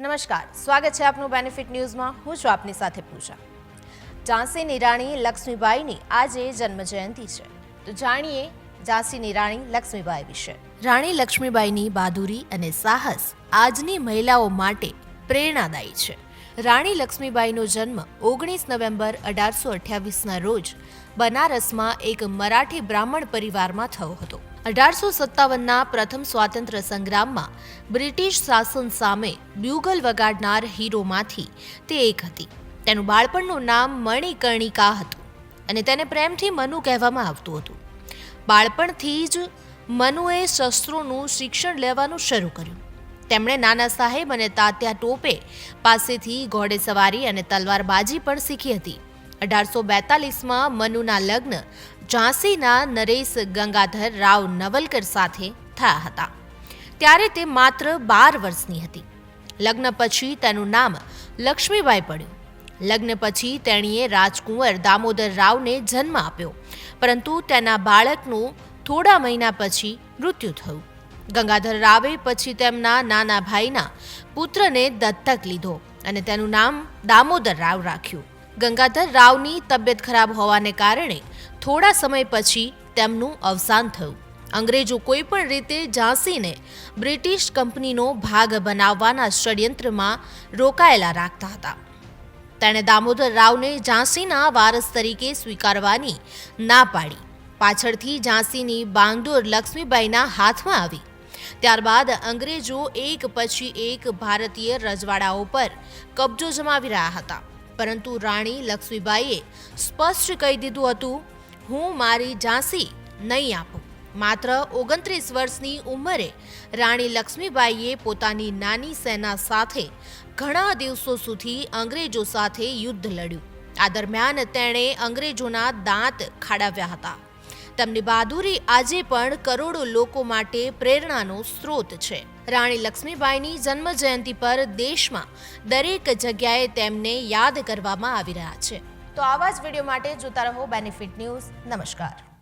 નમસ્કાર. સ્વાગત છે આપનું બેનિફિટ ન્યૂઝમાં હું છું આપની સાથે પૂજા. ઝાંસીની રાણી લક્ષ્મીબાઈની આજે જન્મજયંતિ છે. તો જાણીએ ઝાંસીની રાણી લક્ષ્મીબાઈ વિશે. રાણી લક્ષ્મીબાઈની બહાદુરી અને સાહસ આજની મહિલાઓ માટે પ્રેરણાદાયી છે. રાણી લક્ષ્મીબાઈનો જન્મ ઓગણીસ નવેમ્બર અઢારસો અઠ્યાવીસના રોજ બનારસમાં એક મરાઠી બ્રાહ્મણ પરિવારમાં થયો હતો. અઢારસો સત્તાવનના પ્રથમ સ્વાતંત્ર્ય સંગ્રામમાં બ્રિટિશ શાસન સામે બ્યુગલ વગાડનાર હીરોમાંથી તે એક હતી. તેનું બાળપણનું નામ મણિકર્ણિકા હતું અને તેને પ્રેમથી મનુ કહેવામાં આવતું હતું. બાળપણથી જ મનુએ શસ્ત્રોનું શિક્ષણ લેવાનું શરૂ કર્યું. તેમણે નાના સાહેબ અને તાત્યા ટોપે પાસેથી ઘોડેસવારી અને તલવારબાજી પણ શીખી હતી. અઢારસો બેતાલીસમાં મનુના લગ્ન ઝાંસીના નરેશ ગંગાધર રાવ નવલકર સાથે થયા હતા. ત્યારે તે માત્ર બાર વર્ષની હતી. લગ્ન પછી તેનું નામ લક્ષ્મીબાઈ પડ્યું. લગ્ન પછી તેણીએ રાજકુંવર દામોદર રાવને જન્મ આપ્યો, પરંતુ તેના બાળકનું થોડા મહિના પછી મૃત્યુ થયું. ગંગાધર રાવે પછી તેમના નાના ભાઈના પુત્રને દત્તક લીધો અને તેનું નામ દામોદર રાવ રાખ્યું. ગંગાધર રાવની તબિયત ખરાબ હોવાને કારણે થોડા સમય પછી તેમનું અવસાન થયું. અંગ્રેજો કોઈ પણ રીતે ઝાંસીને બ્રિટિશ કંપનીનો ભાગ બનાવવાના ષડયંત્રમાં રોકાયેલા રાખતા હતા. તેણે દામોદર રાવને ઝાંસીના વારસ તરીકે સ્વીકારવાની ના પાડી. પાછળથી ઝાંસીની બાંગડોર લક્ષ્મીબાઈના હાથમાં આવી. ત્યારબાદ અંગ્રેજો એક પછી એક ભારતીય રજવાડાઓ પર કબજો જમાવી રહ્યા હતા. પરંતુ રાણી લક્ષ્મીબાઈએ સ્પષ્ટ કહી દીધું હતું, હું મારી ઝાંસી નહીં આપું. માત્ર ઓગણત્રીસ વર્ષની ઉંમરે રાણી લક્ષ્મીબાઈએ પોતાની નાની સેના સાથે ઘણા દિવસો સુધી અંગ્રેજો સાથે યુદ્ધ લડ્યું. આ દરમિયાન તેણે અંગ્રેજોના દાંત ખાડાવ્યા હતા. તેમની બહાદુરી આજે પણ કરોડો લોકો માટે પ્રેરણાનો સ્ત્રોત છે. રાણી લક્ષ્મીબાઈની જન્મ જયંતિ પર દેશમાં દરેક જગ્યાએ તેમને યાદ કરવામાં આવી રહ્યા છે. તો આવા જ વીડિયો માટે જોતા રહો બેનિફિટ ન્યૂઝ નમસ્કાર.